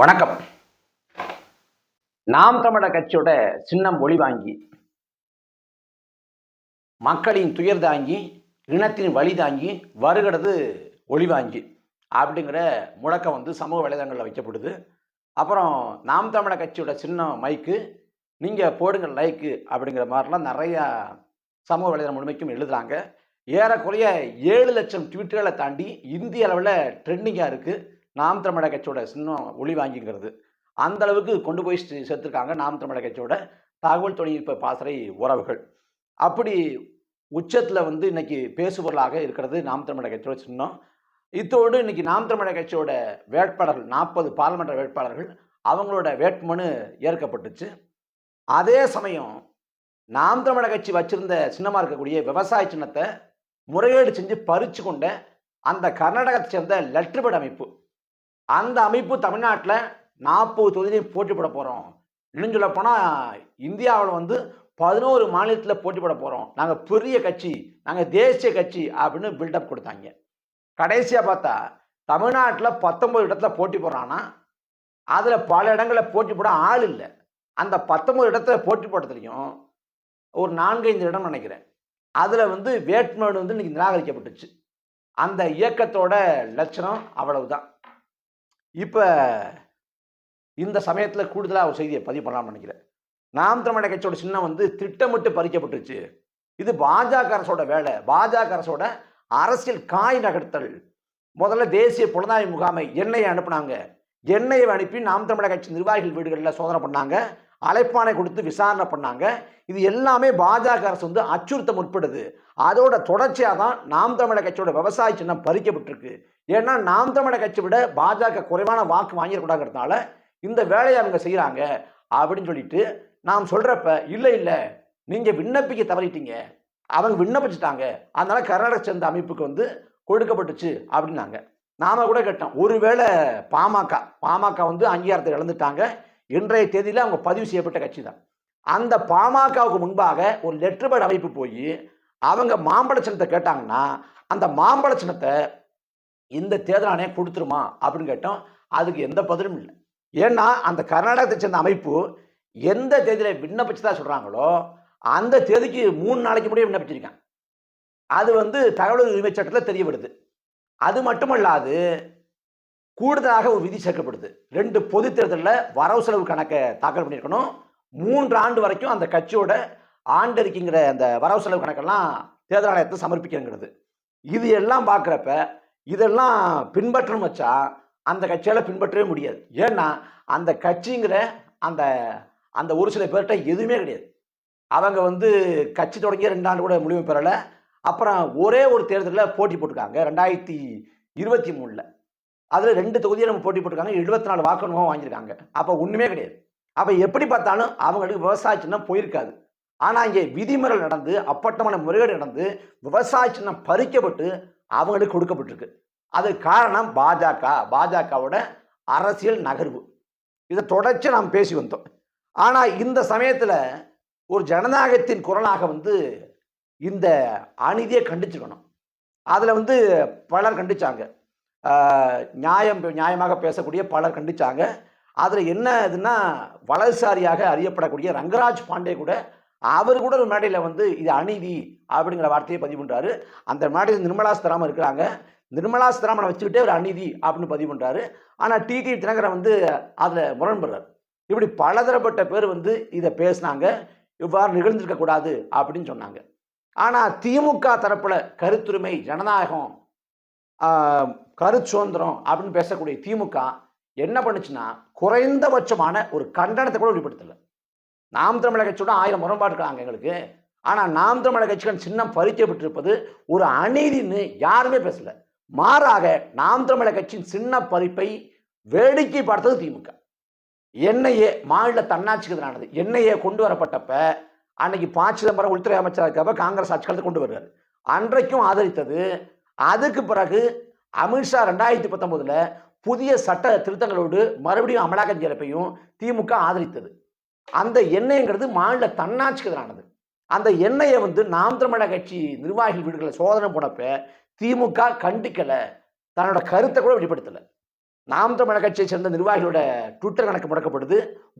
வணக்கம். நாம் தமிழர் கட்சியோட சின்னம் ஒளி வாங்கி மக்களின் துயர் தாங்கி இனத்தின் வழி தாங்கி வருகிறது ஒளி வாங்கி அப்படிங்கிற முழக்கம் வந்து சமூக வலைதளங்களில் வைக்கப்படுது. அப்புறம் நாம் தமிழர் கட்சியோட சின்னம் மைக்கு நீங்கள் போடுங்க லைக்கு அப்படிங்கிற மாதிரிலாம் நிறையா சமூக வலைதளம் முழுமைக்கும் எழுதுறாங்க. ஏறக்குறைய ஏழு லட்சம் ட்விட்டர்களை தாண்டி இந்திய அளவில் ட்ரெண்டிங்காக இருக்குது நாம் தமிழக கட்சியோட சின்னம் ஒளி வாங்கிங்கிறது. அந்த அளவுக்கு கொண்டு போய் சேர்த்துருக்காங்க நாம் தமிழக கட்சியோட தகவல் தொழில்நுட்ப பாசறை உறவுகள். அப்படி உச்சத்தில் வந்து இன்னைக்கு பேசுபொருளாக இருக்கிறது நாம் தமிழக கட்சியோட சின்னம் இத்தோடு இன்னைக்கு நாம் தமிழக கட்சியோட வேட்பாளர்கள் நாற்பது பாராளுமன்ற வேட்பாளர்கள் அவங்களோட வேட்புமனு ஏற்கப்பட்டுச்சு. அதே சமயம் நாம் தமிழக கட்சி வச்சிருந்த சின்னமாக இருக்கக்கூடிய விவசாய சின்னத்தை முறையீடு செஞ்சு பறிச்சு கொண்ட அந்த கர்நாடகத்தை சேர்ந்த லெட்டர்பேட் அமைப்பு அந்த அமைப்பு தமிழ்நாட்டில் நாற்பது தொகுதியிலையும் போட்டி போட போகிறோம் இன்னும் சொல்ல போனால் இந்தியாவில் வந்து பதினோரு மாநிலத்தில் போட்டி போட போகிறோம் நாங்கள் பெரிய கட்சி நாங்கள் தேசிய கட்சி அப்படின்னு பில்டப் கொடுத்தாங்க. கடைசியாக பார்த்தா தமிழ்நாட்டில் பத்தொம்பது இடத்துல போட்டி போடுறான்னா அதில் பல இடங்களில் போட்டி போட ஆள் இல்லை. அந்த பத்தொம்பது இடத்துல போட்டி போட்டதுலையும் ஒரு நான்கைந்து இடம் நினைக்கிறேன். அதில் வந்து வேட்புமனு வந்து இன்னைக்கு நிராகரிக்கப்பட்டுச்சு. அந்த இயக்கத்தோட லட்சணம் அவ்வளவுதான். இப்போ இந்த சமயத்தில் கூடுதலாக ஒரு செய்தியை பதிவு பண்ணலாம்னு நினைக்கிறேன். நாம் தமிழக கட்சியோட சின்னம் வந்து திட்டமிட்டு பறிக்கப்பட்டுச்சு இது பாஜக அரசோட வேலை. பாஜக அரசோட அரசியல் காய் நகர்த்தல். முதல்ல தேசிய புலனாய்வு முகாமை எண்ணெயை அனுப்புனாங்க. எண்ணெயை அனுப்பி நாம் தமிழக கட்சி நிர்வாகிகள் வீடுகளில் சோதனை பண்ணாங்க. அழைப்பானை கொடுத்து விசாரணை பண்ணாங்க. இது எல்லாமே பாஜக அரசு வந்து அச்சுறுத்த முற்படுது. அதோட தொடர்ச்சியாக தான் நாம் தமிழர் கட்சியோட விவசாய சின்னம் பறிக்கப்பட்டிருக்கு. ஏன்னா நாம் தமிழர் கட்சி விட பாஜக குறைவான வாக்கு வாங்கிடக்கூடாதுங்கிறதுனால இந்த வேலையை அவங்க செய்கிறாங்க அப்படின்னு சொல்லிட்டு நாம் சொல்கிறப்ப இல்லை இல்லை. நீங்கள் விண்ணப்பிக்க தவறிட்டீங்க. அவங்க விண்ணப்பிச்சிட்டாங்க. அதனால கர்நாடக சேர்ந்த அமைப்புக்கு வந்து கொடுக்கப்பட்டுச்சு அப்படின்னாங்க. நாம கூட கேட்டோம். ஒருவேளை பாமக பாமக வந்து அங்கீகாரத்தை இழந்துட்டாங்க. இன்றைய தேதியில் அவங்க பதிவு செய்யப்பட்ட கட்சி தான் அந்த பாமகவுக்கு முன்பாக ஒரு லெட்டர் பேட் அமைப்பு போய் அவங்க மாம்பழ சின்னத்தை கேட்டாங்கன்னா அந்த மாம்பழ சின்னத்தை இந்த தேர்தல் ஆணையம் கொடுத்துருமா அப்படின்னு கேட்டோம். அதுக்கு எந்த பதிலும் இல்லை. ஏன்னா அந்த கர்நாடகத்தை சேர்ந்த அமைப்பு எந்த தேதியில் விண்ணப்பிச்சதா சொல்கிறாங்களோ அந்த தேதிக்கு மூணு நாளைக்கு முடிய விண்ணப்பிச்சிருக்காங்க. அது வந்து தகவல் உரிமை சட்டத்தில் தெரிய வருது அது மட்டுமல்லாது கூடுதலாக ஒரு விதி சேர்க்கப்படுது. ரெண்டு பொது தேர்தலில் வரவு செலவு கணக்கை தாக்கல் பண்ணியிருக்கணும். மூன்று ஆண்டு வரைக்கும் அந்த கட்சியோட ஆண்டறிக்கைங்கிற அந்த வரவு செலவு கணக்கெல்லாம் தேர்தல் ஆணையத்தை சமர்ப்பிக்கணுங்கிறது. இது எல்லாம் பார்க்குறப்ப இதெல்லாம் பின்பற்றணும் வச்சா அந்த கட்சியால் பின்பற்றவே முடியாது. ஏன்னா அந்த கட்சிங்கிற அந்த அந்த ஒரு சில பேர்கிட்ட எதுவுமே கிடையாது. அவங்க வந்து கட்சி தொடங்கிய ரெண்டு ஆண்டு கூட முடிவு பெறலை. அப்புறம் ஒரே ஒரு தேர்தலில் போட்டி போட்டிருக்காங்க. ரெண்டாயிரத்தி இருபத்தி மூணில். அதில் ரெண்டு தொகுதியை நம்ம போட்டி போட்டிருக்காங்க. எழுபத்தி நாலு வாக்குமூலம் வாங்கியிருக்காங்க. அப்போ ஒன்றுமே கிடையாது. அப்போ எப்படி பார்த்தாலும் அவங்களுக்கு விவசாய சின்னம் போயிருக்காது. ஆனால் இங்கே விதிமுறைகள் நடந்து அப்பட்டமான முறைகேடு நடந்து விவசாய சின்னம் பறிக்கப்பட்டு அவங்களுக்கு கொடுக்கப்பட்டிருக்கு. அது காரணம் பாஜக. பாஜகவோட அரசியல் நகர்வு. இதை தொடர்ச்சி நாம் பேசி வந்தோம். ஆனால் இந்த சமயத்தில் ஒரு ஜனநாயகத்தின் குரலாக வந்து இந்த அநீதியை கண்டிச்சுக்கணும் அதில் வந்து பலர் கண்டிச்சாங்க. நியாயம் நியாயமாக பேசக்கூடிய பலர் கண்டிச்சாங்க. அதில் என்ன இதுன்னா வலதுசாரியாக அறியப்படக்கூடிய ரங்கராஜ் பாண்டே கூட அவர் கூட ஒரு மேடையில் வந்து இது அநீதி அப்படிங்கிற வார்த்தையை பதிவு பண்ணுறாரு அந்த மேடையில் நிர்மலா சீதாராமன் இருக்கிறாங்க. நிர்மலா சீதாராமனை வச்சுக்கிட்டே ஒரு அநீதி அப்படின்னு பதிவு பண்ணுறாரு ஆனால் டிடி தினகரன் வந்து அதில் முரண்படுறார். இப்படி பலதரப்பட்ட பேர் வந்து இதை பேசினாங்க. இவ்வாறு நிகழ்ந்திருக்கக்கூடாது அப்படின்னு சொன்னாங்க. ஆனால் திமுக தரப்பில் கருத்துரிமை ஜனநாயகம் கரு சுதந்திரம் அப்படின்னு பேசக்கூடிய திமுக என்ன பண்ணுச்சுன்னா குறைந்தபட்சமான ஒரு கண்டனத்தை கூட வெளிப்படுத்தலை. நாம் தமிழக கட்சியோட ஆயிரம் முரண்பாடு இருக்காங்க எங்களுக்கு. ஆனால் நாம் தமிழக கட்சிகள் சின்னம் பறிக்கப்பட்டிருப்பது ஒரு அநீதின்னு யாருமே பேசல. மாறாக நாம் தமிழக கட்சியின் சின்ன பறிப்பை வேடிக்கை பார்த்தது திமுக. என்ஐஏ மாநில தன்னாட்சிக்கு எதிரானது. என்ஐஏ கொண்டு வரப்பட்டப்ப அன்னைக்கு ப சிதம்பரம் உள்துறை அமைச்சராக இருக்கப்ப காங்கிரஸ் ஆட்சி காலத்தை கொண்டு வருவார். அன்றைக்கும் ஆதரித்தது அதுக்கு பிறகு அமித்ஷா ரெண்டாயிரத்தி பத்தொம்போதில் புதிய சட்ட திருத்தங்களோடு மறுபடியும் அமலாக்கம் செய்யறப்பையும் திமுக ஆதரித்தது. அந்த எண்ணெய்ங்கிறது மாநில தன்னாட்சிக்கு எதிரானது. அந்த எண்ணெயை வந்து நாம் தமிழக கட்சி நிர்வாகிகள் வீடுகளை சோதனை போனப்ப திமுக கண்டிக்கலை. தன்னோட கருத்தை கூட வெளிப்படுத்தலை. நாம் தமிழக கட்சியை சேர்ந்த நிர்வாகிகளோட ட்விட்டர் கணக்கு முடக்கப்படுது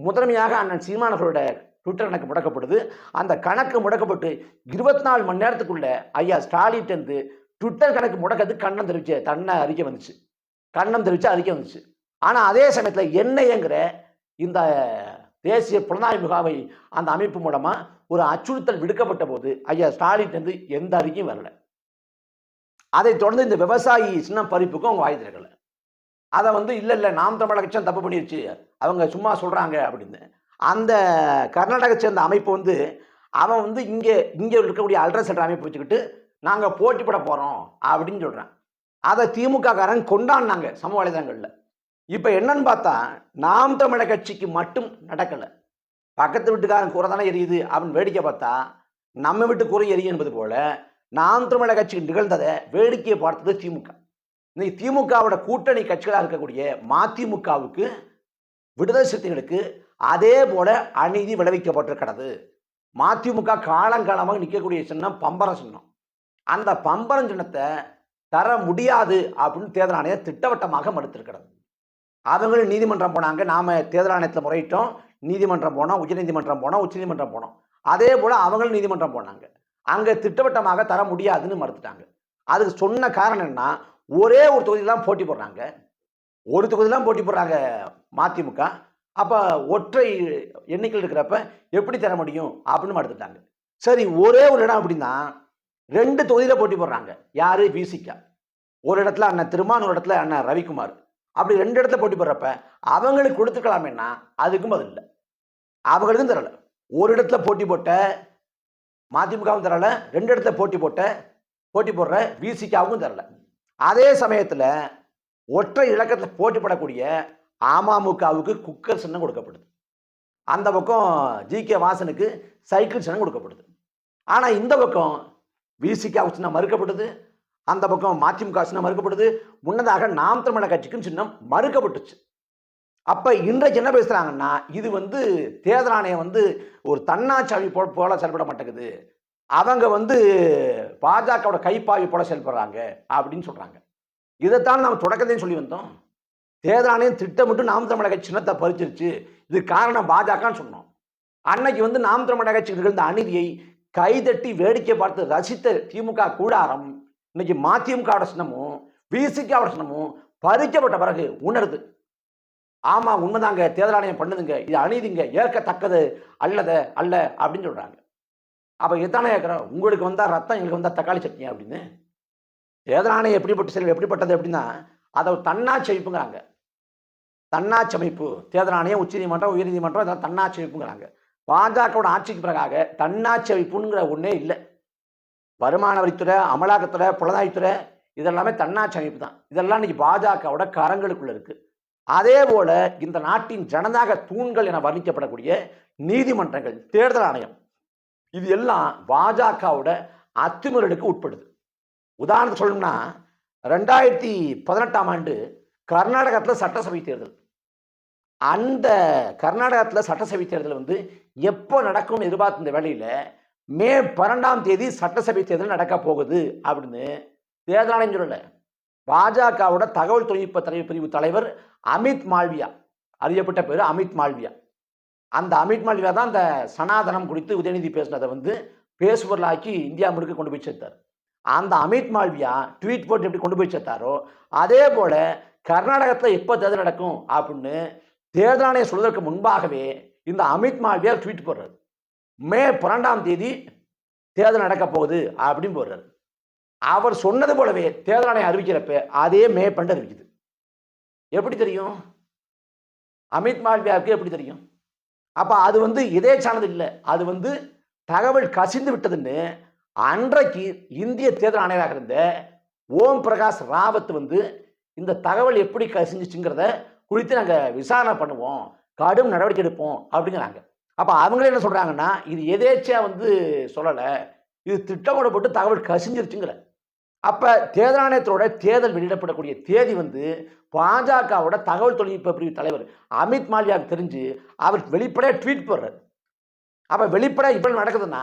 முதன்மையாக அண்ணன் சீமானவர்களோட ட்விட்டர் கணக்கு முடக்கப்படுது அந்த கணக்கு முடக்கப்பட்டு இருபத்தி நாலு மணி நேரத்துக்குள்ள ஐயா ஸ்டாலின்ட்டு ட்விட்டர் கணக்கு முடக்கிறது கண்ணம் தெரிவிச்ச தன்னை அறிக்கை வந்துச்சு. கண்ணம் தெரிவிச்சு அறிக்கை வந்துச்சு. ஆனால் அதே சமயத்தில் என்ஐங்கிற இந்த தேசிய புலனாய்வு முகாமை அந்த அமைப்பு மூலமாக ஒரு அச்சுறுத்தல் விடுக்கப்பட்ட போது ஐயா ஸ்டாலின்லேருந்து எந்த அறிக்கையும் வரல. அதை தொடர்ந்து இந்த விவசாயி சின்ன பறிப்புக்கும் அவங்க வாய் திறக்கல. அதை வந்து இல்லை இல்லை நாம் தமிழக தப்பு பண்ணிருச்சு. அவங்க சும்மா சொல்கிறாங்க அப்படின்னு. அந்த கர்நாடக சேர்ந்த அமைப்பு வந்து அவன் வந்து இங்கே இங்கே இருக்கக்கூடிய அல்ட்ரா அமைப்பு வச்சுக்கிட்டு நாங்கள் போட்டி போகிறோம் அப்படின்னு சொல்கிறான் அதை திமுககாரன் கொண்டாடினாங்க சமூக வலைதளங்களில். இப்போ என்னன்னு பார்த்தா நாம் தமிழக கட்சிக்கு மட்டும் நடக்கலை. பக்கத்து வீட்டுக்காரன் கூரை தானே எரியுது அப்படின்னு வேடிக்கை பார்த்தா நம்ம வீட்டு குறை எரியும் என்பது போல நாம் தமிழக கட்சிக்கு நிகழ்ந்ததை வேடிக்கையை பார்த்தது திமுக. இன்னைக்கு திமுகவோட கூட்டணி கட்சிகளாக இருக்கக்கூடிய மதிமுகவுக்கு விடுதலை சிறுத்தைகளுக்கு அதே போல அநீதி விளைவிக்கப்பட்டிருக்கிறது. மதிமுக காலங்காலமாக நிற்கக்கூடிய சின்னம் பம்பர சின்னம். அந்த பம்பரஞ்சனத்தை தர முடியாது அப்படின்னு தேர்தல் ஆணையம் திட்டவட்டமாக மறுத்திருக்கிறது. அவங்களும் நீதிமன்றம் போனாங்க. நாம தேர்தல் ஆணையத்தில் முறையிட்டோம். நீதிமன்றம் போனோம். உச்சநீதிமன்றம் போனோம். உச்சநீதிமன்றம் போனோம். அதே போல் அவங்களும் நீதிமன்றம் போனாங்க. அங்கே திட்டவட்டமாக தர முடியாதுன்னு மறுத்துட்டாங்க. அதுக்கு சொன்ன காரணம் என்ன ஒரே ஒரு தொகுதியில் தான் போட்டி போடுறாங்க. ஒரு தொகுதியில் தான் போட்டி போடுறாங்க மதிமுக. அப்போ ஒற்றை எண்ணிக்கையில் இருக்கிறப்ப எப்படி தர முடியும் அப்படின்னு மறுத்துட்டாங்க. சரி ஒரே ஒரு இடம் அப்படின்னா ரெண்டு தொகுதியில் போட்டி போடுறாங்க. யார்? பிசிகா ஒரு இடத்துல அண்ணன் திருமான் ஒரு இடத்துல அண்ணன் ரவிக்குமார். அப்படி ரெண்டு இடத்துல போட்டி போடுறப்ப அவங்களுக்கு கொடுத்துக்கலாமேன்னா அதுக்கும் பதில் இல்லை. அவங்களுக்கும் தரல ஒரு இடத்துல போட்டி போட்ட மதிமுகவும் தரல ரெண்டு இடத்துல போட்டி போட்ட போட்டி போடுற பிசிகாவுக்கும் தரல அதே சமயத்தில் ஒற்றை இலக்கத்தில் போட்டி போடக்கூடிய அமமுகவுக்கு குக்கர் சின்னம் கொடுக்கப்படுது. அந்த பக்கம் ஜி கே வாசனுக்கு சைக்கிள் சின்னம் கொடுக்கப்படுது. ஆனால் இந்த பக்கம் விசிகா சின்னம் மறுக்கப்படுது அந்த பக்கம் மதிமுக சின்னம் மறுக்கப்படுது முன்னதாக நாம் தமிழக கட்சிக்கும் சின்னம் மறுக்கப்பட்டுச்சு. அப்போ இன்றைக்கு என்ன பேசுகிறாங்கன்னா இது வந்து தேர்தல் ஆணையம் வந்து ஒரு தன்னாட்சி போ போல செயல்பட மாட்டேங்குது. அவங்க வந்து பாஜகவோட கைப்பாவி போல செயல்படுறாங்க அப்படின்னு சொல்கிறாங்க இதைத்தான் நம்ம தொடக்கத்தையும் சொல்லி வந்தோம். தேர்தல் ஆணையம் திட்டமிட்டு நாம் தமிழக கட்சி சின்னத்தை பறிச்சிருச்சு. இது காரணம் பாஜகன்னு சொன்னோம். அன்னைக்கு வந்து நாம் தமிழக கட்சிகள் நிகழ்ந்த அநீதியை கைதட்டி வேடிக்கை பார்த்து ரசித்த திமுக கூடாரம் இன்னைக்கு மதிமுகவோட சின்னமும் விசிகாவோட சின்னமும் பறிக்கப்பட்ட பிறகு உணருது. ஆமாம் உண்மைதாங்க தேர்தல் ஆணையம் பண்ணுதுங்க இது அநீதிங்க ஏற்கத்தக்கது அல்லத அல்ல அப்படின்னு சொல்கிறாங்க அப்போ இதானே கேட்குறோம் உங்களுக்கு வந்தால் ரத்தம் எங்களுக்கு வந்தால் தக்காளி சட்னி அப்படின்னு? தேர்தல் ஆணையம் எப்படிப்பட்ட செல்வம் எப்படிப்பட்டது அப்படின்னா அதை தன்னாட்சி அமைப்புங்கிறாங்க. தன்னாட்சி அமைப்பு தேர்தல் ஆணையம் உச்சநீதிமன்றம் உயர்நீதிமன்றம் இதெல்லாம் தன்னாட்சி அமைப்புங்கிறாங்க. பாஜகவோட ஆட்சிக்கு பிறகாக தன்னாட்சி அமைப்புங்கிற ஒன்றே இல்லை. வருமான வரித்துறை அமலாக்கத்துறை புலனாய்த்துறை இதெல்லாமே தன்னாட்சி அமைப்பு தான். இதெல்லாம் இன்னைக்கு பாஜகவோட கரங்களுக்குள்ள இருக்கு. அதே போல இந்த நாட்டின் ஜனநாயக தூண்கள் என வர்ணிக்கப்படக்கூடிய நீதிமன்றங்கள் தேர்தல் ஆணையம் இது எல்லாம் பாஜகவோட அத்துமீறலுக்கு உட்படுது. உதாரணத்துக்கு சொல்லணும்னா ரெண்டாயிரத்தி பதினெட்டாம் ஆண்டு கர்நாடகத்தில் சட்டசபை தேர்தல். அந்த கர்நாடகத்தில் சட்டசபை தேர்தல் வந்து எப்போ நடக்கும்னு எதிர்பார்த்த இந்த வேலையில் மே பன்னெண்டாம் தேதி சட்டசபை தேர்தல் நடக்க போகுது அப்படின்னு தேர்தல் ஆணையம் சொல்லலை. பாஜகவோட தகவல் தொழில்நுட்ப தலைவர் பிரிவு தலைவர் அமித் மால்வியா அறியப்பட்ட பேர் அமித் மால்வியா. அந்த அமித் மால்வியா தான் அந்த சனாதனம் குறித்து உதயநிதி பேசினதை வந்து பேசுபொருளாக்கி இந்தியா முழுக்க கொண்டு போய் சேர்த்தார். அந்த அமித் மால்வியா ட்வீட் போட்டு எப்படி கொண்டு போய் சேர்த்தாரோ அதே போல் கர்நாடகத்தில் எப்போ தேர்தல் நடக்கும் அப்படின்னு தேர்தல் ஆணையம் சொல்வதற்கு முன்பாகவே இந்த அமித் மால்வியார் ட்வீட் போடுறாரு. மே பன்னெண்டாம் தேதி தேர்தல் நடக்க போகுது அப்படின்னு போடுறாரு. அவர் சொன்னது போலவே தேர்தல் ஆணையம் அறிவிக்கிறப்ப அதே மே பன்னெண்டு அறிவிக்குது. எப்படி தெரியும்? அமித் மால்வியாவுக்கு எப்படி தெரியும்? அப்போ அது வந்து இதேச்சானது இல்லை. அது வந்து தகவல் கசிந்து விட்டதுன்னு அன்றைக்கு இந்திய தேர்தல் ஆணையராக இருந்த ஓம் பிரகாஷ் ராவத் வந்து இந்த தகவல் எப்படி கசிஞ்சிச்சுங்கிறத குறித்து நாங்கள் விசாரணை பண்ணுவோம். கடும் நடவடிக்கை எடுப்போம் அப்படிங்கிறாங்க. அப்போ அவங்களே என்ன சொல்கிறாங்கன்னா இது எதேச்சியாக வந்து சொல்லலை. இது திட்டமிட போட்டு தகவல் கசிஞ்சிருச்சுங்கிற. அப்போ தேர்தல் ஆணையத்தோட தேர்தல் வெளியிடப்படக்கூடிய தேதி வந்து பாஜகவோட தகவல் தொழில்நுட்ப பிரிவு தலைவர் அமித் மாலியாவுக்கு தெரிஞ்சு அவர் வெளிப்படையாக ட்வீட் போடுறாரு. அப்போ வெளிப்படையாக இப்படி நடக்குதுன்னா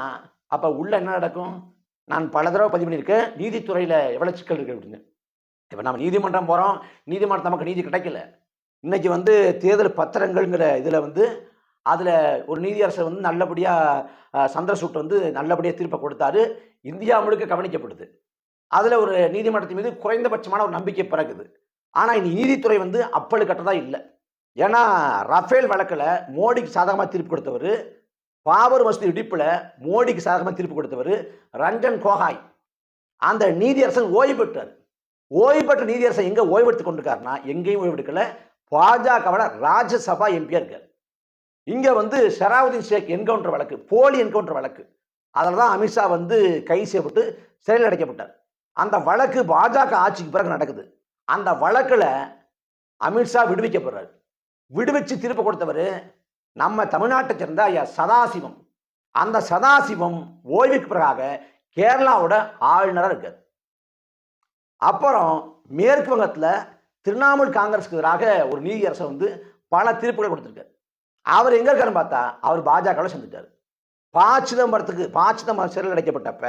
அப்போ உள்ள என்ன நடக்கும்? நான் பல தடவை பதிவு பண்ணியிருக்கேன். நீதித்துறையில் எவ்வளோ சிக்கல் இருக்குது அப்படின்னு இப்போ நம்ம நீதிமன்றம் போகிறோம் நீதிமன்றம் நமக்கு நீதி கிடைக்கல. இன்னைக்கு வந்து தேர்தல் பத்திரங்கள்ங்கிற இதில் வந்து அதில் ஒரு நீதியரசர் வந்து நல்லபடியாக சந்திரசூட் வந்து நல்லபடியாக தீர்ப்பை கொடுத்தாரு. இந்தியா முழுக்க கவனிக்கப்படுது. அதில் ஒரு நீதிமன்றத்தின் மீது குறைந்தபட்சமான ஒரு நம்பிக்கை பிறகுது. ஆனால் இனி நீதித்துறை வந்து அப்பழு கட்டதாக இல்லை. ஏன்னா ரஃபேல் வழக்கில் மோடிக்கு சாதகமாக தீர்ப்பு கொடுத்தவர் பாபர் மசூதி இடிப்பில் மோடிக்கு சாதகமாக தீர்ப்பு கொடுத்தவர் ரஞ்சன் கோகாய். அந்த நீதியரசன் ஓய்வு பெற்றார். ஓய்வு பெற்ற நீதியரசன் எங்கே ஓய்வெடுத்து கொண்டிருக்காருன்னா எங்கேயும் ஓய்வெடுக்கலை பாஜகவில் ராஜ்யசபா எம்பியா இருக்கார். இங்கே வந்து ஷராவுதீன் ஷேக் என்கவுண்டர் வழக்கு போலி என்கவுண்டர் வழக்கு. அதில் தான் அமித்ஷா வந்து கை செய்யப்பட்டு சிறையில் அடைக்கப்பட்டார். அந்த வழக்கு பாஜக ஆட்சிக்கு பிறகு நடக்குது. அந்த வழக்கில் அமித்ஷா விடுவிக்கப்படுறார் விடுவிச்சு திருப்ப கொடுத்தவர் நம்ம தமிழ்நாட்டை சேர்ந்த ஐயா சதாசிவம். அந்த சதாசிவம் ஓய்வுக்கு பிறகாக கேரளாவோட ஆளுநராக இருக்கார். அப்புறம் மேற்கு வங்கத்தில் திரிணாமுல் காங்கிரஸுக்கு எதிராக ஒரு நீதியரசை வந்து பல தீர்ப்புகள் கொடுத்துருக்காரு. அவர் எங்கே இருக்காருன்னு பார்த்தா அவர் பாஜகவில் சேர்ந்துட்டார். பா சிதம்பரத்துக்கு பா சிதம்பரம் சிறையில் அடைக்கப்பட்டப்ப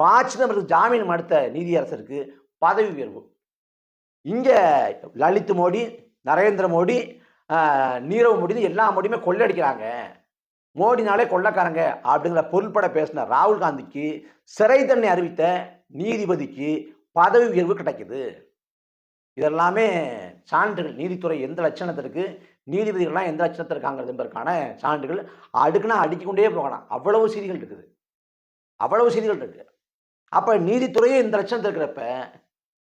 பா சிதம்பரத்துக்கு ஜாமீன் மறுத்த நீதியரசருக்கு பதவி உயர்வு. இங்கே லலித் மோடி நரேந்திர மோடி நீரவ் மோடி எல்லா மோடியுமே கொள்ளடிக்கிறாங்க. மோடினாலே கொள்ளக்காரங்க அப்படிங்கிற பொருள்பட பேசின ராகுல் காந்திக்கு சிறை தண்டனை அறிவித்த நீதிபதிக்கு பதவி உயர்வு கிடைக்குது. இதெல்லாமே சான்றுகள். நீதித்துறை எந்த லட்சணத்திற்கு நீதிபதிகள்லாம் எந்த லட்சணத்தில் இருக்காங்கிறது என்பதற்கான சான்றுகள். அடுக்குனா அடிக்கொண்டே போகலாம். அவ்வளவு செய்திகள் இருக்குது. அவ்வளவு செய்திகள் இருக்கு. அப்போ நீதித்துறையே இந்த லட்சணத்தில் இருக்கிறப்ப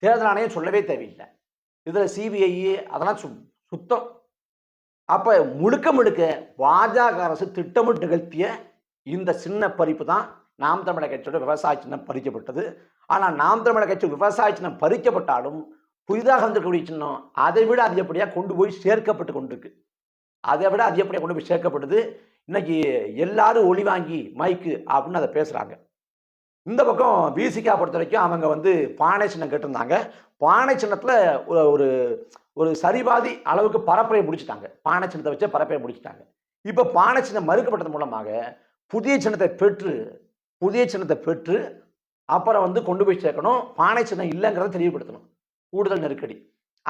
தேர்தல் ஆணையம் சொல்லவே தேவையில்லை. இதில் சிபிஐ அதெல்லாம் சு சுத்தம். அப்போ முழுக்க முழுக்க பாஜக அரசு திட்டமிட்டு நிகழ்த்திய இந்த சின்ன பறிப்பு தான் நாம் தமிழக கட்சியோட விவசாய சின்னம் பறிக்கப்பட்டது. ஆனால் நாம் தமிழக கட்சி விவசாய சின்னம் பறிக்கப்பட்டாலும் புதிதாக வந்திருக்கக்கூடிய சின்னம் அதை விட அதிகப்படியாக கொண்டு போய் சேர்க்கப்பட்டு கொண்டிருக்கு. அதை விட அதிகப்படியாக கொண்டு போய் சேர்க்கப்படுது இன்னைக்கு எல்லாரும் ஒளி வாங்கி மைக்கு அப்படின்னு அதை பேசுகிறாங்க இந்த பக்கம் பிசிகா பொறுத்த வரைக்கும் அவங்க வந்து பானை சின்னம் கேட்டிருந்தாங்க. பானை சின்னத்தில் ஒரு ஒரு சரிபாதி அளவுக்கு பரப்பரை முடிச்சிட்டாங்க. பானை சின்னத்தை வச்சு பரப்பரை முடிச்சிட்டாங்க. இப்போ பானை சின்னம் மறுக்கப்பட்டது மூலமாக புதிய சின்னத்தை பெற்று புதிய சின்னத்தை பெற்று அப்புறம் வந்து கொண்டு போய் சேர்க்கணும். பானை சின்னம் இல்லைங்கிறத தெளிவுபடுத்தணும். கூடுதல் நெருக்கடி.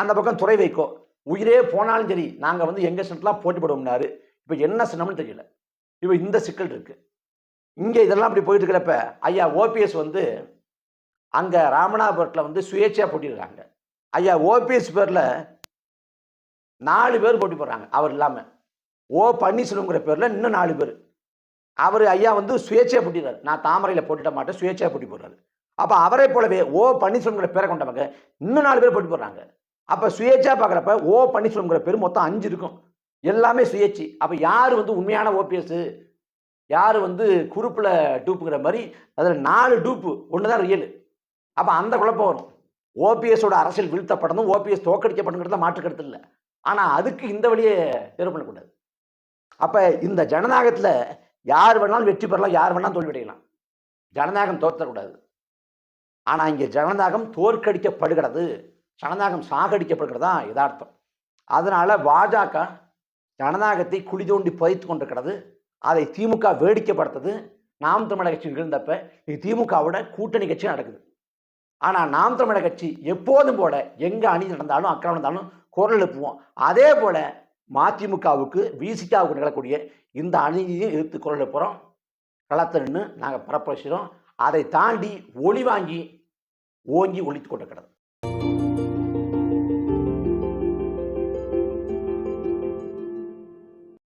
அந்த பக்கம் துறை வைக்கோ உயிரே போனாலும் சரி நாங்கள் வந்து எங்கள் சென்ட்லாம் போட்டி போடுவோம்னாரு. இப்போ என்ன சின்னம்னு தெரியல. இப்போ இந்த சிக்கல் இருக்குது இங்கே இதெல்லாம் அப்படி போயிட்டு இருக்கிறப்ப ஐயா ஓபிஎஸ் வந்து அங்கே ராமநாதபுரத்தில் வந்து சுயேட்சையாக போட்டிடுறாங்க. ஐயா ஓபிஎஸ் பேரில் நாலு பேர் போட்டி போடுறாங்க அவர் இல்லாமல் ஓ பன்னீர்செல்வங்கிற பேரில் இன்னும் நாலு பேர். அவர் ஐயா வந்து சுயேட்சையாக போட்டிடுறாரு. நான் தாமரையில் போட்டுட்ட மாட்டேன் சுயேட்சையாக போட்டி போடுறாரு. அப்போ அவரை போலவே ஓ பன்னீர்செல்வங்கிற பேரை கொண்டவங்க இன்னும் நாலு பேர் போட்டு போடுறாங்க. அப்போ சுயேட்சா பார்க்குறப்ப ஓ பன்னீர்செல்வங்கிற பேர் மொத்தம் அஞ்சு இருக்கும். எல்லாமே சுயேட்சை. அப்போ யார் வந்து உண்மையான ஓபிஎஸ்? யார் வந்து குரூப்பில் டூப்புங்கிற மாதிரி அதில் நாலு டூப்பு ஒன்று தான் ரியல் அப்போ அந்த குழப்பம் வரும். ஓபிஎஸோட அரசியல் வீழ்த்தப்படணும் ஓபிஎஸ் தோக்கடிக்கப்படணுங்கிறத மாற்று கருத்து இல்லை. ஆனால் அதுக்கு இந்த வழியே தேர்வு பண்ணக்கூடாது. அப்போ இந்த ஜனநாயகத்தில் யார் வேணாலும் வெற்றி பெறலாம் யார் வேணாலும் தோல்வி அடையலாம். ஜனநாயகம் தோற்றக்கூடாது ஆனால் இங்கே ஜனநாயகம் தோற்கடிக்கப்படுகிறது. ஜனநாயகம் சாகடிக்கப்படுகிறது தான் யதார்த்தம். அதனால் பாஜக ஜனநாயகத்தை குழி தோண்டி பதித்து கொண்டிருக்கிறது. அதை திமுக வேடிக்கைப்படுத்தது. நாம் தமிழக கட்சி இருந்தப்ப இது திமுகவோட கூட்டணி கட்சி நடக்குது. ஆனால் நாம் தமிழக கட்சி எப்போதும் போல எங்கே அணி நடந்தாலும் அக்கிரமம் நடந்தாலும் குரல் எழுப்புவோம். அதே போல் மதிமுகவுக்கு விசிகாவுக்கு நிகழக்கூடிய இந்த அணியையும் எதிர்த்து குரல் எழுப்புகிறோம் களத்தை நின்று நாங்கள் பரப்புரைக்கிறோம் அதை தாண்டி ஒளி வாங்கி ஓங்கி ஒழித்து கொண்டிருக்கிறது